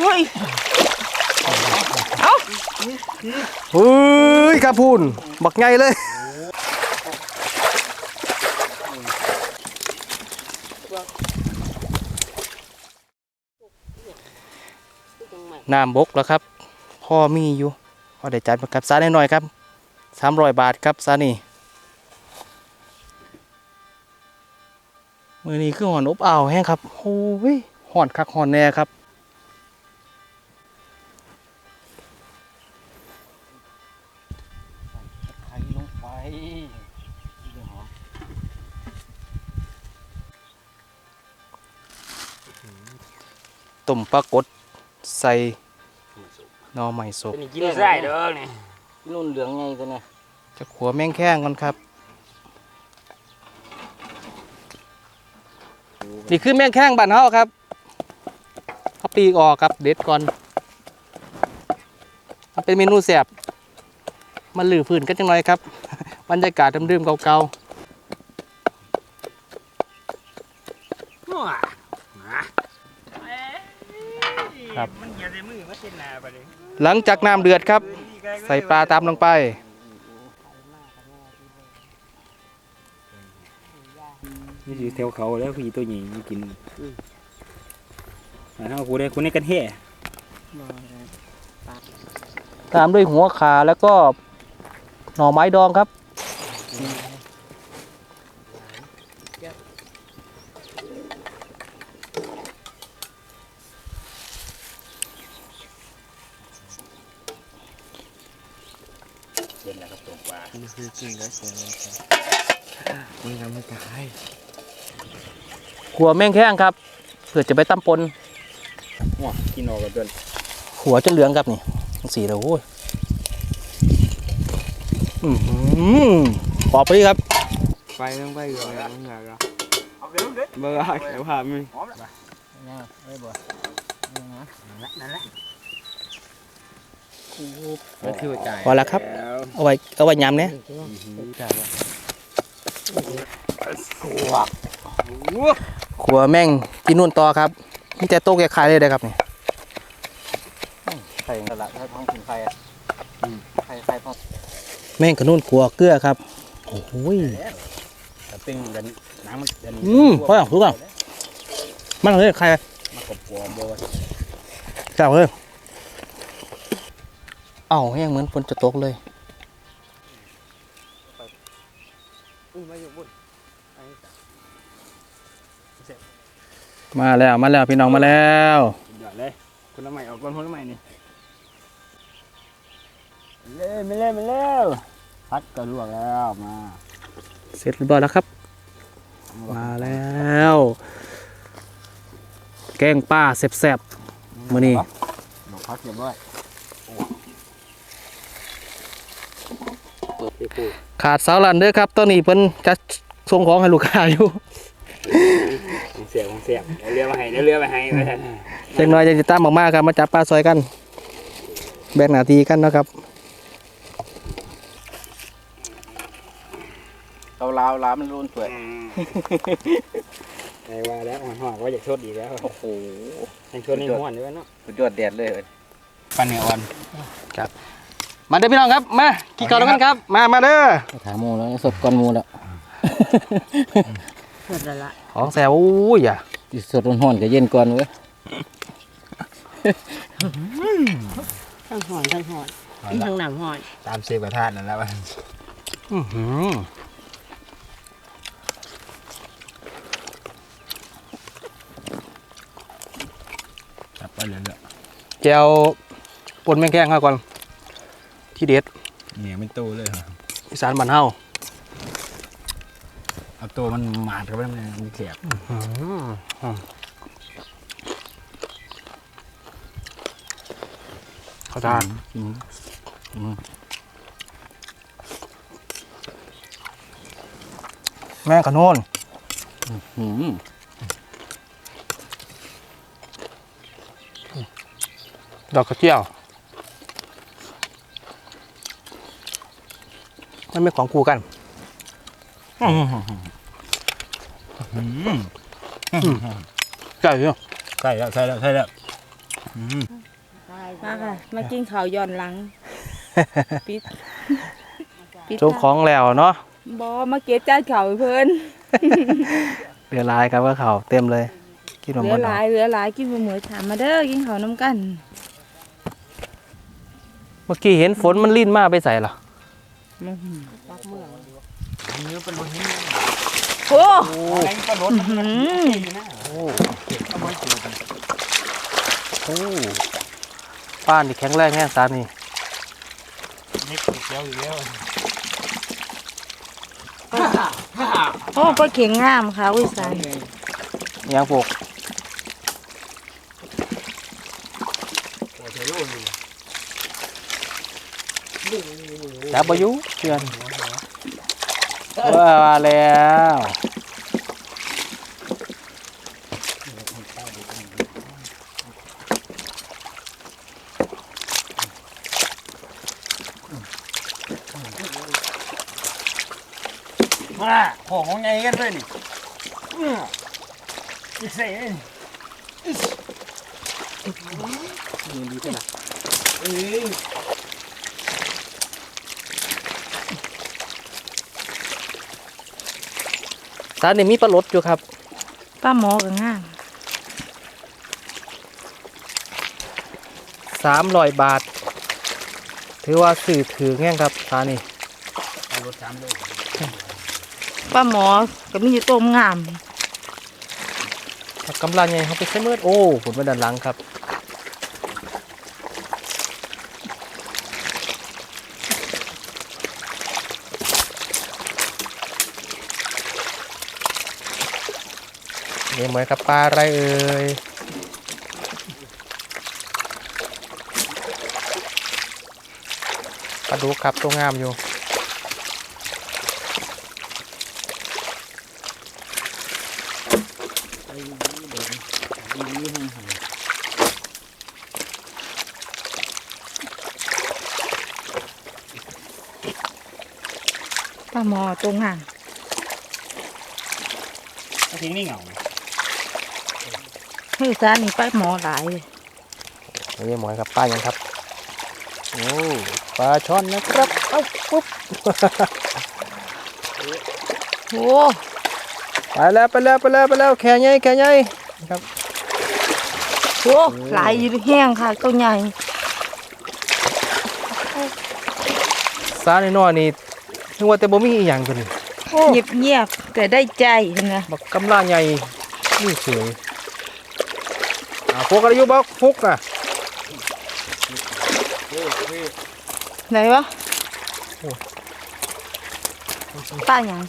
เฮ้ยเอาเฮ้ยกระพูนบักไงเลยน้ำบกแล้วครับ พ่อมีอยู่พอได้จัดมากับซาหน่อยครับสามร้อยบาทครับซานี่มือนี้คือหอนอบอ้าวแห้งครับโอ้ยหอนคักหอนแน่ครับ ตุ่มปลากดใส่หนอไม้ศพเป็นกินได้เด้อนี่นุ่นเหลืองไงตัวเนี่ยจะขัวแมงแข้งก่อนครับ นี่คือแมงแข้งบ้านเฮาครับเขาปีกออกครับเด็ดก่อนมันเป็นเมนูแสบมันหลือพื้นกันจังหน่อยครับ บรรยากาศเดิมๆเก่าว้า ครับ มันเหยียดในมือมาเส้นหนาไปเลย ๆ หลังจากน้ำเดือดครับ ใส่ปลาตามลงไป นี่คือแถวเขาแล้วคือตัวใหญ่มันกินอ่าถ้ากูได้คุณได้กันแห่ตามด้วยหัวขาแล้วก็หน่อไม้ดองครับ ขัวแมงแข้งครับ เพื่อจะไปตำปนว้ากินออกกันจนหัวจะเหลืองครับนี่สีแล้วโอ้ยอือหือปอบไปดิครับ ไปต้องไปก่อนต้องอยากอะเอาเดี๋ยวเดี๋ยวเบอร์เดี๋ยวพามึงไม่บ่นั่นแหละก็คือจ่ายพอแล้วครับ เอาไว้ เอาไว้ยำเนี่ยจ่าย ขัวแม่งกินนู่นต่อครับมีแต่โต๊ะแกขายเลยได้อครับนี่ไข่กระละถ้าท้องถึงไข่อะไข่ไข่พอแม่งกับนู่นขัวเกลือครับโอ้โหยแต่เป็นกันน้ำมันเดินอืมพออย่างถูกต้องมันเลยใครมากบกัวโบจับเลยเอ้าแห้งเหมือนฝนจะตกเลย มาแล้วมาแล้วพี่น้องมาแล้วหยอดเลยคนละใหม่ออกก่อนคนละใหม่นี่เล่ไม่เล่ไม่เล่พัดก็ลวกแล้วมาเสร็จเรียบร้อยแล้วครับ มาแล้ว แกงป้าแซ่บๆมื้อนี้ดอกพัดเรียบร้อยขาดสาวลันเด้อครับตอนนี้เพิ่นจะส่งของให้ลูกค้าอยู่ เสียบของเสียบเดี๋ยวเรือมาให้เดี๋ยวเรือมาให้ไปเล็กน้อยจะติดตามมากๆครับมาจับปลาซอยกัน แบ่งหน้าที่กันเนาะครับเราลาวลาวมันรุนสวยไอ้ว่าแล้วมันหอว่าอยากชดอีกแล้วโอ้โหยังชดนี่ห้อนด้วยเนาะสุดยอดแดดเลยปันเหนียวอ่อนมาเด้อพี่น้องครับมากี่ก่อนแล้วกันครับ มามาเด้อถามโมแล้วสดก้อนมูแล้ว หมดแล้วละของแซ่บอู้ยอะสดร้อนๆกับเย็นก่อนเว้ยทั้งหอนทั้งหอนทั้งหนำหอนตามเซฟกระทานนั่นแหล้วอื้อหือจับไปเรื่อยแจวปนแมงแข้งครับก่อน ที่เด็ดๆเนี่ยมันโตเลยครับอีสานบ้านเฮาเอา ตัวมันหมาดเข้าไปมันมันเสียบเขาทานแม่งขนุนอืมดอกกระเจียวมันไม่ของกูกัน ใช่เหรอใช่แล้วใช่แล้วใช่แล้วมาค่ะ มากินข้าวย้อนหลังปิดปิดโจกของแล้วเนาะบอมาเก็บจานข้าวให้เพิ่นเหลือหลายครับว่าเขาเต็มเลยกินเหมาหลืมอดหลายเหลือหลายกินบ่หมดถามมาเด้อกินข้าวน้ำกัน เมื่อกี้เห็นฝนมันลิ่นมากไปใส่หรอ โอ้แรงก็ลดหืมโอ้ป้านนี่แข็งแรงแห้งสานี่นิกเกียวอยู่แล้วโอ้ปลาเข็งงามค่ะอุ้ยสายยังปลูกจับอายุเพื่อน ว่าแล้วมาของของไงกันด้วยนี่อีเซ่ดีขนาดเอ้ย สานี่มีปลาลดอยู่ครับป้าหมอก็งามสามร้อยบาท ถือว่าสื่อถือแง่งครับสานี่รถสามโลป้าหมอก็มีอยู่ต้มงามถ้ากำลังไงเขาไปใช้มืดโอ้ผลมาด้านหลังครับ นี่เหมือนกับปลาอะไรเอ่ยปลาดุกครับตัวงามอยู่ป้าหมอตัวงาม ทิ้งนี่เหงาเฮ้ยสานี่ป้าหมอหลายเลยนี่หมอยกับปลายังครับ โอ้ปลาช่อนนะครับ เอ้าปุ๊บ โอ้ไปแล้วไปแล้วไปแล้วไปแล้วแค่ใหญ่แค่ใหญ่ครับโหหลายอยู่แห้งค่ะตัวใหญ่ซาในน้อยนี่นึกว่าแต่บ่มีอีหยังตัวนี้เงียบเงียบๆแต่ได้ใจนะบักกำลาใหญ่นี่เฉย อ่าพวกอะไรอยู่บักฟุกอะไหนวะป้าหยัง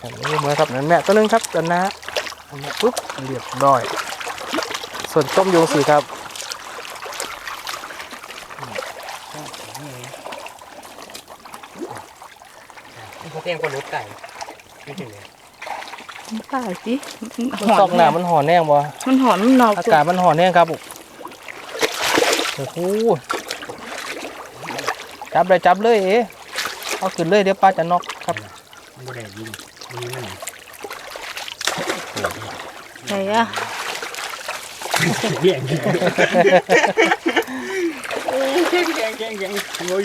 อันนี้เหมือนครับนั่นแม่ตัวหนึงครับกันนะอันนี้ปุ๊บเรียบร้อย ส่วนต้มโยงสีครับ เขาเตียงคนรถไก่ไม่ถึงเลย ป้าสิมันตอกหนามันห่อนแน่งบ่ มันหอนมันหนอกอากาศมันห่อนแน่งครับโอ้โหจับเลยจับเลยเอ๊ะเอาขึ้นเลยเดี๋ยวปลาจะนอกครับไม่ได้ยิงยิงนั่นไหนอะเบี่ยงแกงแกงแกงแกงโอ้ย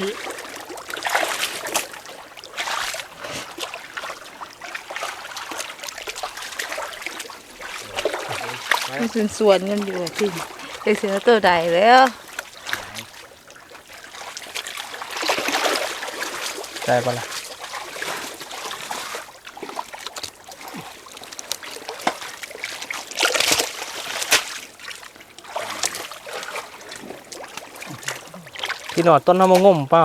เป็นส่วนกันอยู่ที่เด็กเสือตัวใดแล้วได้ปะล่ะพี่หนอดต้นน้ำมะงมเปล่า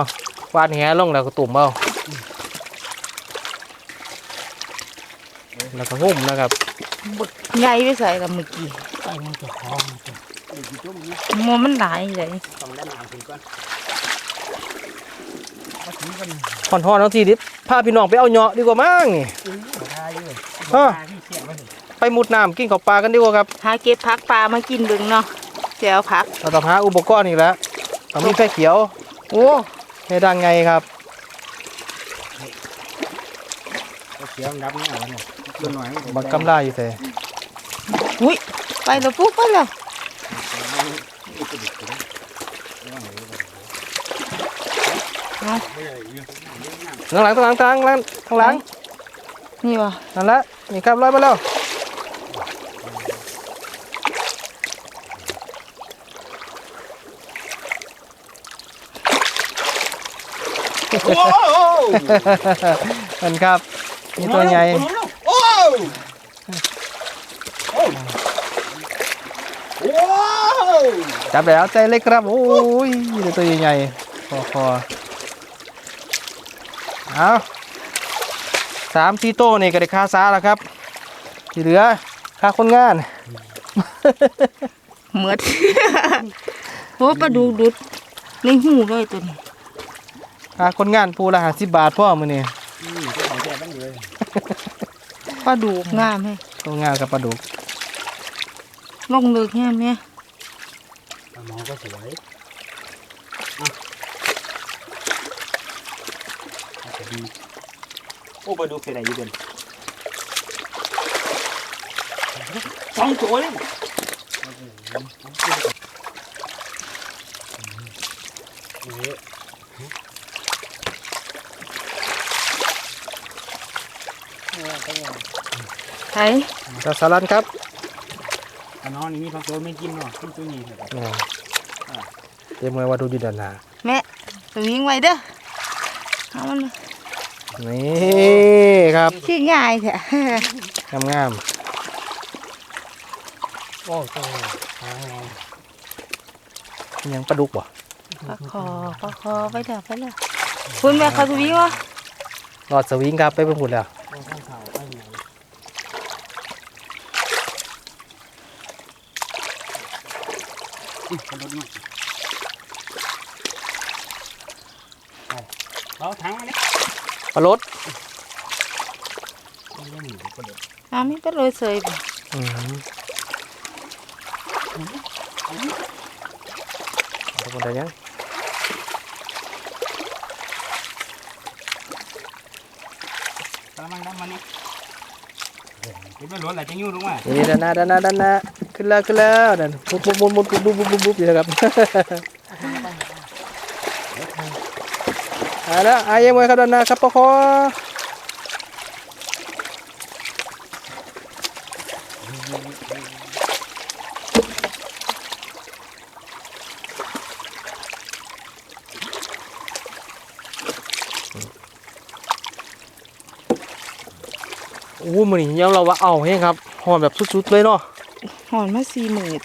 วาดแหลงแล้วก็ตุ่มเปล่าแล้วก็งุ่มนะครับบดใหญ่ไปใส่กับเมื่อกี้ ไก่มันจะคล้องมัวมันหลายเลยต้องได้น้ำถึงก่อนห่อนๆเอาทีดิพาพี่น้องไปเอาเหาะดีกว่ามั้งนี่ได้ด้วยฮะที่เสียงมันไปมุดน้ำกินข้าวปลากันดีกว่าครับหาเก็บพักปลามากินเบึงเนาะแจวพักเราต้องหาอุปกรณ์อีกแล้วต้องมีไฟเขียว โอ้ให้ดังไงครับเสียงดับนี่เอาเนี่ยตัวหน่อยบักกำลาอยู่แต่อุ้ย ไปแล้วปุ๊บไปแล้วนข้างหลังข้างหลังข้างหลังข้างหลังนี่วะนั่นละนี่ครับร้อยมาแล้วนั่นครับนี่ตัวใหญ่ โอ้โอ้โอ้ จับแล้วใจเล็กครับ โอ้ยนี่ตัวใหญ่ๆคอคอเอาสามทีโต้นี่ก็ได้ค่าซาแล้วครับ ที่เหลือค่าคนงานเหมือดโอ้ปลาดุกดุดในหูเลยตัวนี้ค่าคนงานปูละห้าสิบบาทพ่อมือนี่ปลาดุกงามให้คนงานกับปลาดุกลงเลิกแง่แม่ มองก็สวยอาจจะดีโอ้บดูเคยได้ยี่เป็นสองตัวเลยใช่สารันครับอันน้องนี่มีพังตัวไม่กินหรอกกินตัวนี้เถอ เตรียมไว้ว่าดูอยู่ด้านหน้าแม่สวิงไว้เด้อเอามันนี่ครับชื่อง่ายแท้งามงามโอ้ตัวๆยังปลาดุกบ่ปลาคอปลาคอไปเด้อไปเด้อคุณแม่เขาสวิงวะรอดสวิงครับไปเพิ่งพูดแล้ว ไปรถมาเราถังมาเนี่ยปลารถไม่ได้หนีปลดอ้าวมีปลายเสยบ่อืมทุกนได้ยังกำลังดำมาเนี่ยเก็ปรถอะไรจะยู่ลงมานี่ด้านหน้าด้านหน้าด้านหน้า ขึ้นแล้วขึ้นแล้วนั่นบุบบุบมุดมุดบุบบุบบุบบุบอยู่นะครับเอาละอายังไงครับด้านหน้าครับพ่อคออู้มือนี้ยอมเราว่าเอาให้ครับหอมแบบสุดๆเลยเนาะ หอนมาสี่หมื่น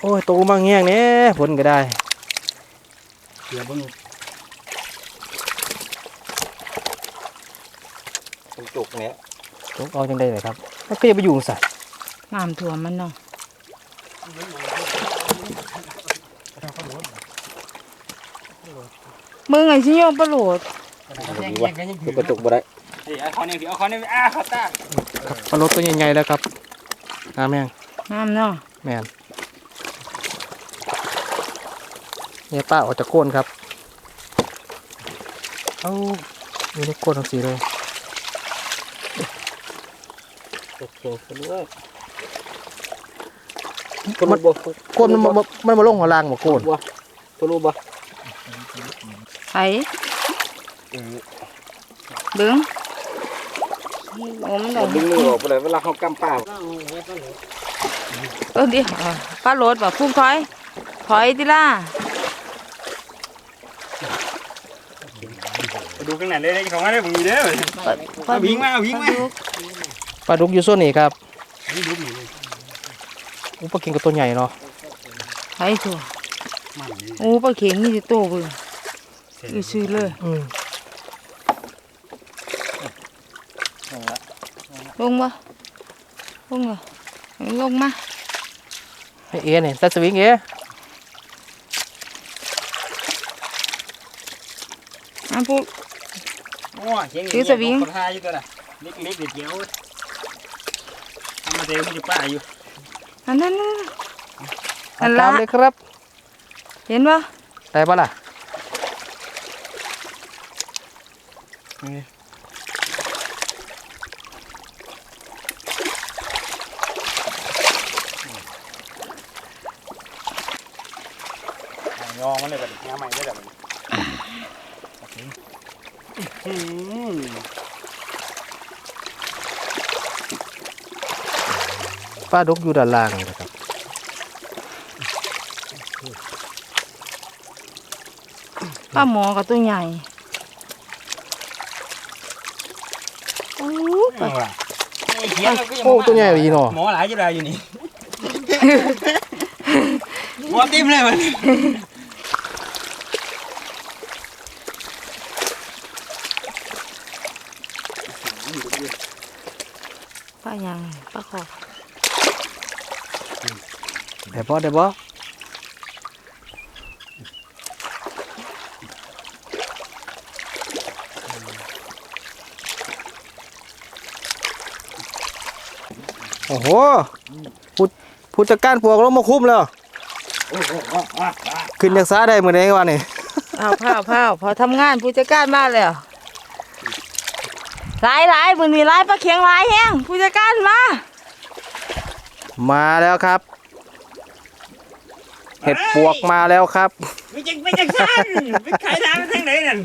โอ้ยโตมาแง่งเนี่ยผลก็ได้เดี๋ยวเบิ่งจุกเนี้ยตกเอาจังได้เลยครับมันก็ยังไปอยู่ใส่น้ำท่วมมันเนาะมึงไงชิโยมปลาโหลดจุกกระจุกบ่ได้เอาคอนี่เอาคอนี่อะเขาตาครับปลารสตัวใหญ่ๆแล้วครับ น้ำแม่งน้ำเนาะแม่นเนี่ยป้าออกจากก้นครับ เอาอยู่ในก้นทั้งสีเลยโอเคไปด้วยมันก้นมันมันมันมาลงหัวล่างบ่ก้นตัวรู้บ่ไข่เบิ้ง โอ้มันได้ดึงมือออกไปเลยเวลาเขากำป้าเออเดี๋ยวอะปลาโหลดแบบพุ่งถอย ถอยดิล่ะดูข้างในเลยของอะไรผมมีเด้อปลาวิ่งมาวิ่งมาปลดุกปลาดุกอยู่ส่วนนี้ครับนี่ดูนี่อุปกินกับตัวใหญ่เนาะไข่ถั่วมันนี่โอ้ปลาเข็งนี่จะโตเบิ่งอือซื้อเลย อืม ลงมาลงมาลงมาให้เอเนี่ยตัดสวิงเออะปุ๊บโอ้เชียงคนหาอยู่ตัวน่ะเล็กเล็กเด็ดเดียวทำมาเดี๋ยวมันจะป้าอยู่อันนั้นน่ะอัเอานละตามเลยครับ เห็นปะได้ปะล่ะ ยอมันเลยแบบงาใหม่ได้แบบอืมปลาดุกอยู่ด้านล่างนี่นะครับป้าหมอกับตัวใหญ่โอ้ปลาโอ้ตัวใหญ่ดีเนาะหมอหลายจะได้อยู่นี่หมอติ้มเลยมัน ปลาห ยังปลาขอบได้บ่ได้บ่โอ้โหผู้ผู้จัดการพวกเรามาคุมแล้วขึ้นจากซ้าได้มื้อใดวะนี่เอาผ้าผ้าพอทำงานผู้จัดการมาแล้ว หลายหลายมือนี้หลายปลาเคียงหลายแห้งผู้จัดการมา มาแล้วครับ เห็ดปวกมาแล้วครับ ไม่จังไม่จังสั้นไปขายทางทางไหนนั่น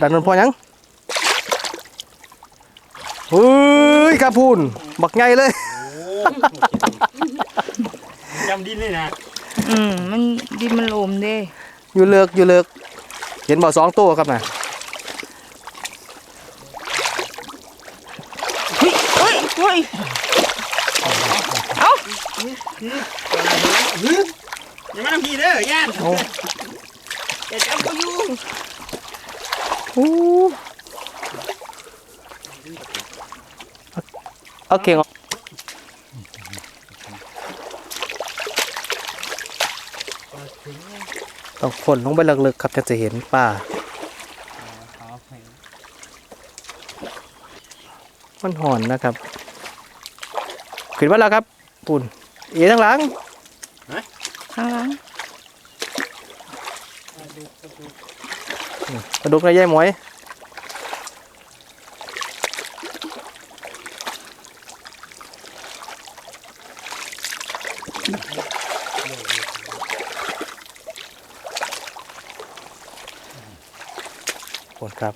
ดันมันพอยังเฮ้ยครับพูนบักไงเลยจำดินเลยนะอืมมันดินมันโลมเด้อยู่เลิกอยู่เลิก เห็นบ่สองตัวครับนะ เฮ้ยเฮ้ ยเฮ้ยอย่ามาทำพี่เด้อย่านเอาอย่าจับกูอยู่อู้เอเข่งออกต้องฝนลงไปลึกๆครับจะจะเห็นป่ามันหอนนะครับ ขึ้นมาแล้วครับปุ่นเอีทั้งหลังข้างหลังกระดูกในใยหมวยปวดครับ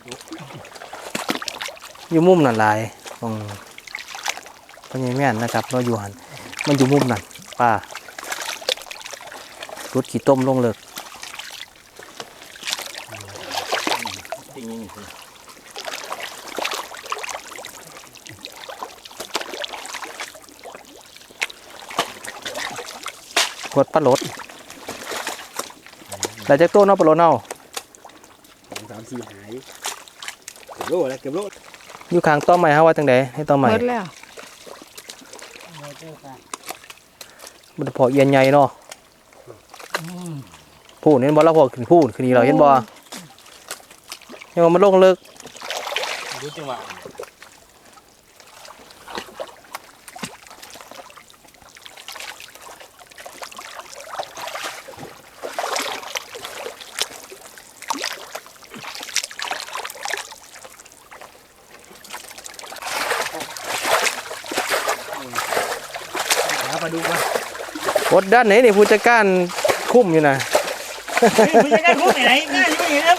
อยู่มุมนั่นหลายตรง พญาแม่นนะครับเราอยู่หันมันอยู่มุมนั่นป้ารุดขี้ต้มลงเลิกกดปลาโหลดแต่จากตัวเนาะปลาโหลดเนาสามสี่หายเก็บโลแล้วเก็บโลอยู่ข้างต้อไม้ฮะว่าจังไดให้ต้อไม้หมดแล้ว มันพอเอียนใหญ่เนาะพูดเห็นบ่เราพอขึ้นพูดขึ้นนี่เราเห็นบ่ยังว่ามันลงเลิกรู้จังหวะ หาปลาดุกมาก ดด้านไหนนี่ผู้จัดการคุ้มอยู่นะมึงจะได้พูดไหนง่ายอยู่อย่างนั้น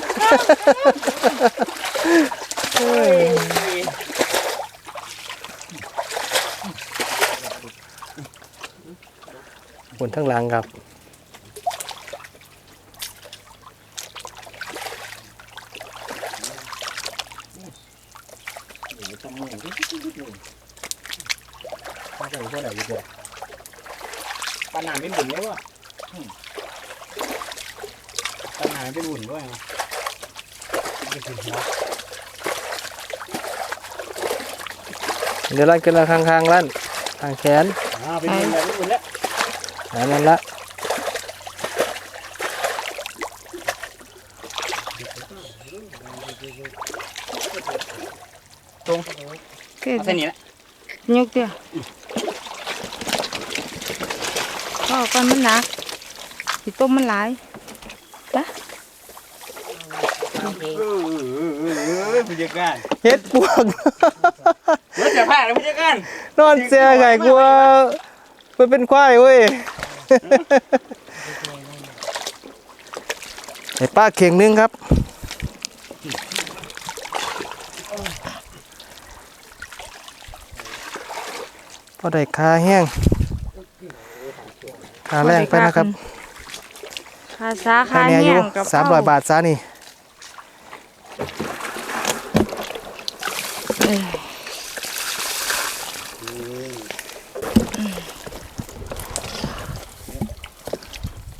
บนทั้งหลังครับมาจากพวกไหนอยู่ตัวป ลาหนามเป็นบุญแล้ววะปลาหนามเป็นบุญด้วยไงเดี๋ยวลั่นขึ้นมาข้างๆลั่นข้างแขนอ่าเป็นบุญแล้วเป็นบุญแล้วอันนั้นละเกิดเอาเส้นนี้แหละยกเดียว ก็ก่อนมันหนักสิต้มมันหลายจ้ะเออเออเออเออผู้จัดการเฮ็ดปวกรถจะผ่านแล้วผู้จัดการนอนเสียไงกลัวไปเป็นควายเว้ยใส่ปลาเข่งนึงครับพอได้คาแห้ง คาแรงไปนะครับค่าซาคาค่าเนี่ยอเหี้ยยู่งกับสามร้อยบาทซะนี่เอ้ย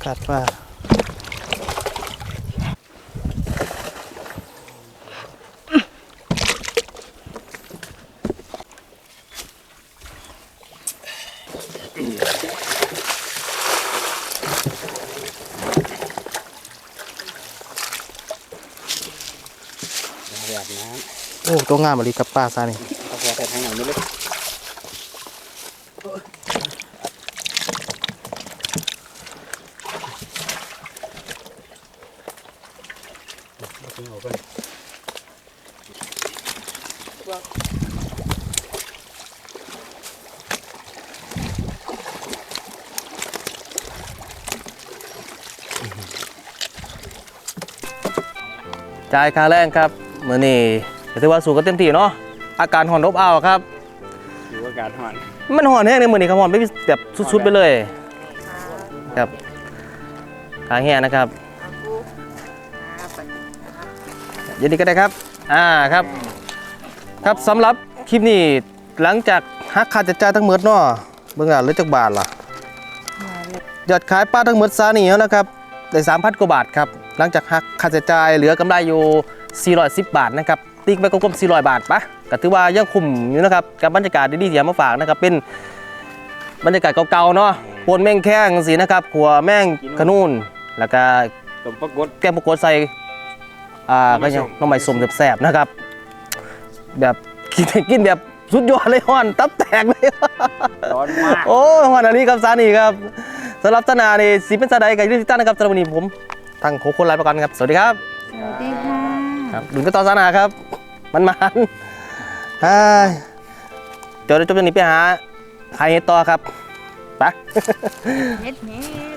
คาดว่า ตัวงามมาลีกับปลาซะนี่ำเอาแค่ทางไหนไม่รู้เอาไปจ่ายค่าแรงครับ มื้อนี้ ก็ถือว่าสู้กันเต็มที่เนาะอาการหอนอบอ้าวครับอยู่อากาศร้อนมันหอนแห้งในมื้อนี้ครับหอนไปแบบสุดๆไปเลยครับขาแห้งนะครับยินดีก็ได้ครับอ่าครับ ครับสำหรับคลิปนี้หลังจากหักค่าใช้จ่ายทั้งหมดเนาะเบิ่งอะเหลือจักบาทล่ะยอดขายปลาทั้งหมดซานี่แล้วนะครับได้3,000กว่าบาทครับหลังจากหักค่าใช้จ่ายเหลือกำไรอยู่ 410 บาทนะครับ ติ๊กไปกลมๆ400 บาทปะก็ถือว่ายังคุ้มอยู่นะครับกับบรรยากาศดีๆที่เอามาฝากนะครับเป็นบรรยากาศเก่าๆเนาะปนแม่งแข้งสินะครับขัวแม่งขนุนแล้วก็สมปรากฏแก้มปรากฏใส่อ่าก็ยังน้ำใหม่สมแสบๆนะครับ แบบกินกินแบบสุดยอดเลยฮ้อนตับแตกเลยร้อนมากโอ้ยวันนี้ครับซานี่ครับสำหรับตนานี่สีเป็นสาใดกับยูนิตันนะครับสำหรับวันนี้ผมทั้งหกคนลาไปก่อนครับ สวัสดีครับ สวัสดีค่ะ ครับดุนก็ต่อซานาครับ มันมันเดี๋ยวเราจะไปนี่ไปหาขายเห็ดต่อครับไปเห็ดแม่